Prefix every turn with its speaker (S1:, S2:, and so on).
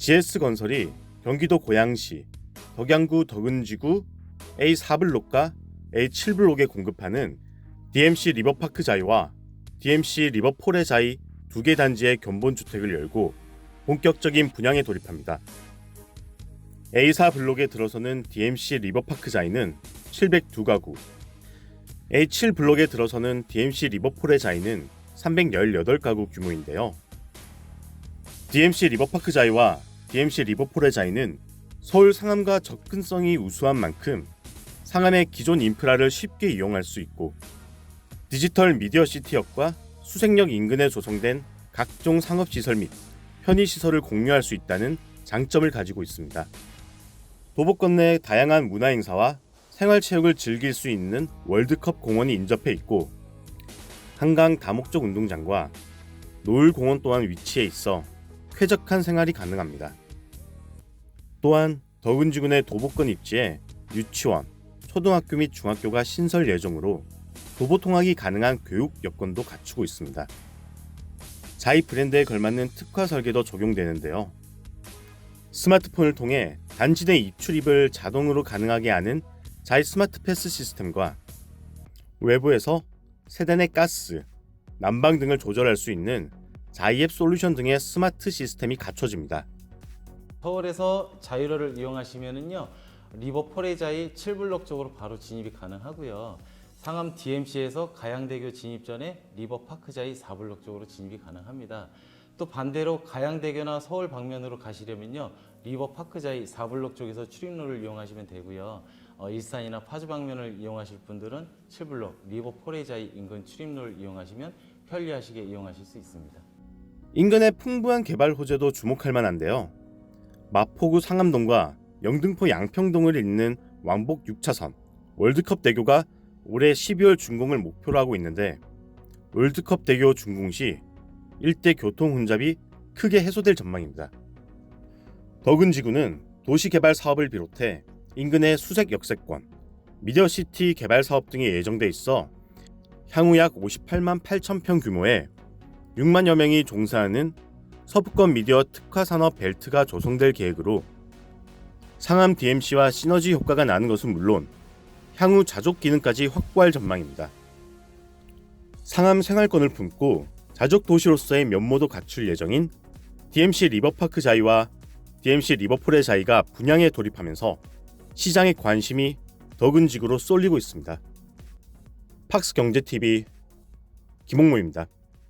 S1: GS건설이 경기도 고양시 덕양구 덕은지구 A4블록과 A7블록에 공급하는 DMC 리버파크 자이와 DMC 리버폴의 자이 두 개 단지의 견본 주택을 열고 본격적인 분양에 돌입합니다. A4 블록에 들어서는 DMC 리버파크 자이는 702가구, A7 블록에 들어서는 DMC 리버폴의 자이는 318가구 규모인데요. DMC 리버파크 자이와 DMC 리버폴의 자이는 서울 상암과 접근성이 우수한 만큼 상암의 기존 인프라를 쉽게 이용할 수 있고 디지털 미디어 시티역과 수색역 인근에 조성된 각종 상업시설 및 편의시설을 공유할 수 있다는 장점을 가지고 있습니다. 도보권 내 다양한 문화행사와 생활체육을 즐길 수 있는 월드컵 공원이 인접해 있고 한강 다목적 운동장과 노을공원 또한 위치해 있어 쾌적한 생활이 가능합니다. 또한 덕은지군의 도보권 입지에 유치원, 초등학교 및 중학교가 신설 예정으로 도보 통학이 가능한 교육 여건도 갖추고 있습니다. 자이 브랜드에 걸맞는 특화 설계도 적용되는데요. 스마트폰을 통해 단지 내 입출입을 자동으로 가능하게 하는 자이 스마트 패스 시스템과 외부에서 내 가스, 난방 등을 조절할 수 있는 자이앱 솔루션 등의 스마트 시스템이 갖춰집니다.
S2: 서울에서 자유로를 이용하시면은요 리버 포레자이 7블록 쪽으로 바로 진입이 가능하고요. 상암 DMC에서 가양대교 진입 전에 리버 파크자이 4블록 쪽으로 진입이 가능합니다. 또 반대로 가양대교나 서울 방면으로 가시려면요 리버 파크자이 4블록 쪽에서 출입로를 이용하시면 되고요. 어, 일산이나 파주 방면을 이용하실 분들은 7블록 리버 포레자이 인근 출입로를 이용하시면 편리하시게 이용하실 수 있습니다.
S1: 인근의 풍부한 개발 호재도 주목할 만한데요. 마포구 상암동과 영등포 양평동을 잇는 왕복 6차선 월드컵 대교가 올해 12월 준공을 목표로 하고 있는데 월드컵 대교 준공 시 일대 교통 혼잡이 크게 해소될 전망입니다. 덕은지구는 도시개발 사업을 비롯해 인근의 수색 역세권, 미디어시티 개발 사업 등이 예정돼 있어 향후 약 58만 8천 평 규모의 6만여 명이 종사하는 서부권 미디어 특화 산업 벨트가 조성될 계획으로 상암 DMC와 시너지 효과가 나는 것은 물론 향후 자족 기능까지 확보할 전망입니다. 상암 생활권을 품고 자족 도시로서의 면모도 갖출 예정인 DMC 리버파크 자이와 DMC 리버폴의 자이가 분양에 돌입하면서 시장의 관심이 덕은지구로 쏠리고 있습니다. 팍스 경제TV 김홍모입니다.